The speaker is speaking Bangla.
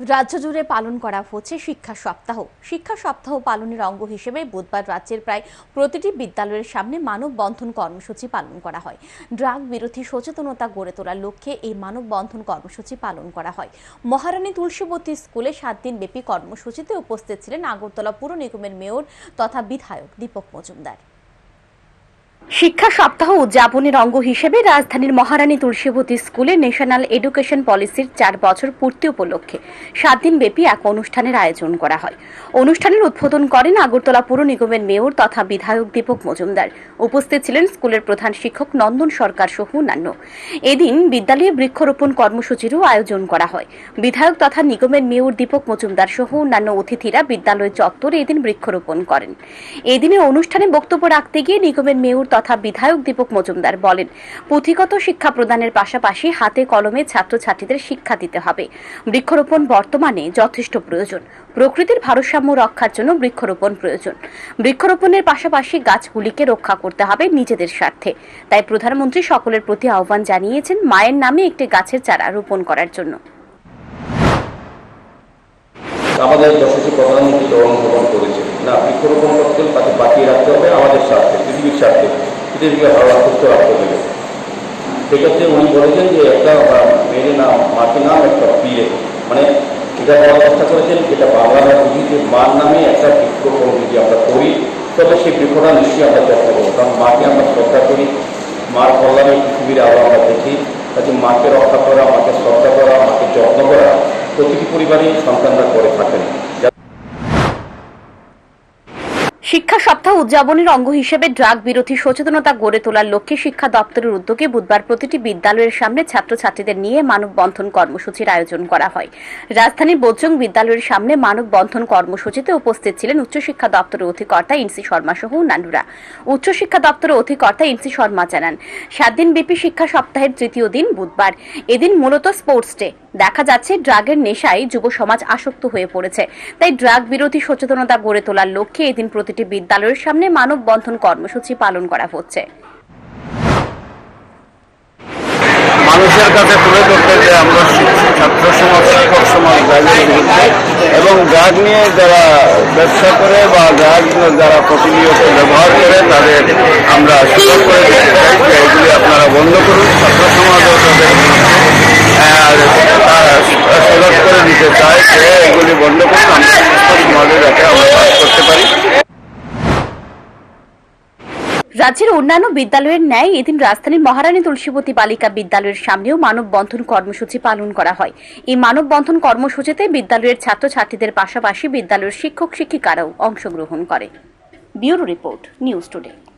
রাজ্য জুড়ে পালন করা হচ্ছে শিক্ষা সপ্তাহ। শিক্ষা সপ্তাহ পালনের অঙ্গ হিসেবে বুধবার রাজ্যের প্রায় প্রতিটি বিদ্যালয়ের সামনে মানববন্ধন কর্মসূচি পালন করা হয়। ড্রাগ বিরোধী সচেতনতা গড়ে তোলার লক্ষ্যে এই মানববন্ধন কর্মসূচি পালন করা হয়। মহারানী তুলসীবতী স্কুলে সাত দিন ব্যাপী কর্মসূচিতে উপস্থিত ছিলেন আগরতলা পুর নিগমের মেয়র তথা বিধায়ক দীপক মজুমদার। শিক্ষা সপ্তাহ উদযাপনের অঙ্গ হিসেবে রাজধানীর মহারানী তুলসীবতী স্কুলে ন্যাশনাল এডুকেশন পলিসির চার বছর পূর্তি উপলক্ষে সাত দিন ব্যাপী এক অনুষ্ঠানের আয়োজন করা হয়। অনুষ্ঠানের উদ্বোধন করেন আগরতলা পুর নিগমের মেয়র তথা বিধায়ক দীপক মজুমদার। উপস্থিত ছিলেন স্কুলের প্রধান শিক্ষক নন্দন সরকার সহ অন্যান্য। এদিন বিদ্যালয়ে বৃক্ষরোপণ কর্মসূচিরও আয়োজন করা হয়। বিধায়ক তথা নিগমের মেয়র দীপক মজুমদার সহ অন্যান্য অতিথিরা বিদ্যালয় চত্বরে এদিন বৃক্ষরোপণ করেন। এদিনে অনুষ্ঠানে বক্তব্য রাখতে গিয়ে নিগমের মেয়র তথা বিধায়ক দীপক মজুমদার বলেন, পুঁথিগত শিক্ষা প্রদানের পাশাপাশি হাতে কলমে ছাত্রছাত্রীদের শিক্ষা দিতে হবে। বৃক্ষরোপণ বর্তমানে যথেষ্ট প্রয়োজন। প্রকৃতির ভারসাম্য রক্ষার জন্য বৃক্ষরোপণ প্রয়োজন। বৃক্ষরোপণের পাশাপাশি গাছগুলিকে রক্ষা করতে হবে নিজেদের স্বার্থে। তাই প্রধানমন্ত্রী সকলের প্রতি আহ্বান জানিয়েছেন মায়ের নামে একটি গাছের চারা রোপণ করার জন্য। আমাদের যশস্বী প্রধানমন্ত্রী তো অনুভবন করেছে না, বৃক্ষরোপণ করতে তাকে বাঁচিয়ে রাখতে হবে আমাদের স্বার্থে। স্বার্থে পৃথিবীকে ভালো সুস্থ রাখতে হবে সেক্ষেত্রে উনি বলেছেন যে একটা মেয়ের নাম, মাকে নাম একটা পীরে। মানে এটা বলার চেষ্টা করেছেন, যেটা বাংলারা বুঝি যে মার নামে একটা বৃক্ষরোপণ যদি আমরা করি, তবে সেই বৃক্ষটা নিশ্চয়ই আমরা চেষ্টা করব। কারণ মাকে আমরা শ্রদ্ধা করি, মার কল্যাণে পৃথিবীর আলো আমরা দেখি কাজে মাকে রক্ষা করা, মাকে শ্রদ্ধা করা, মাকে যত্ন করা, প্রতিটি পরিবারেই সন্তানরা করে থাকেন। শিক্ষা সপ্তাহ উদযাপনের অঙ্গ হিসেবে ড্রাগ বিরোধী সচেতনতা গড়ে তোলার লক্ষ্যে শিক্ষা দপ্তরের উদ্যোগে বুধবার প্রতিটি বিদ্যালয়ের সামনে ছাত্রছাত্রীদের নিয়ে মানববন্ধন কর্মসূচির আয়োজন করা হয়। রাজধানীর বোজং বিদ্যালয়ের সামনে মানববন্ধন কর্মসূচিতে উপস্থিত ছিলেন উচ্চশিক্ষা দপ্তরের অধিকর্তা ইনসি শর্মা সহ অন্যান্যরা। উচ্চশিক্ষা দপ্তরের অধিকর্তা ইনসি শর্মা জানান সাত দিনব্যাপী শিক্ষা সপ্তাহের তৃতীয় দিন বুধবার। এদিন মূলত স্পোর্টস ডে। দেখা যাচ্ছে ড্রাগের নেশায় যুব সমাজ আসক্ত হয়ে পড়েছে। তাই ড্রাগ বিরোধী সচেতনতা গড়ে তোলার লক্ষ্যে এদিন প্রতিটি বিদ্যালয়ের সামনে মানববন্ধন কর্মসূচি পালন করা হচ্ছে। মানুষের কাছে তুলে ধরতে যে আমরা ছাত্র সমাজ, শিক্ষক সমাজ ড্রাগের বিরুদ্ধে এবং ড্রাগ নিয়ে যারা ব্যবসা করে বা ড্রাগ যারা প্রতিনিয়ত ব্যবহার করে, তাদের আমরা সুযোগ করে দিতে চাই এগুলি আপনারা বন্ধ করুন, ছাত্র সমাজও তাদের সুযোগ করে দিতে চায় যে এগুলি বন্ধ করুন, আমরা সমাজে যাতে আমরা রাজ্যের অন্যান্য বিদ্যালয়ের ন্যায় এদিন রাজধানীর মহারানী তুলসীবতী বালিকা বিদ্যালয়ের সামনেও মানববন্ধন কর্মসূচি পালন করা হয়। এই মানববন্ধন কর্মসূচিতে বিদ্যালয়ের ছাত্রছাত্রীদের পাশাপাশি বিদ্যালয়ের শিক্ষক শিক্ষিকারাও অংশগ্রহণ করে। Bureau report, news today.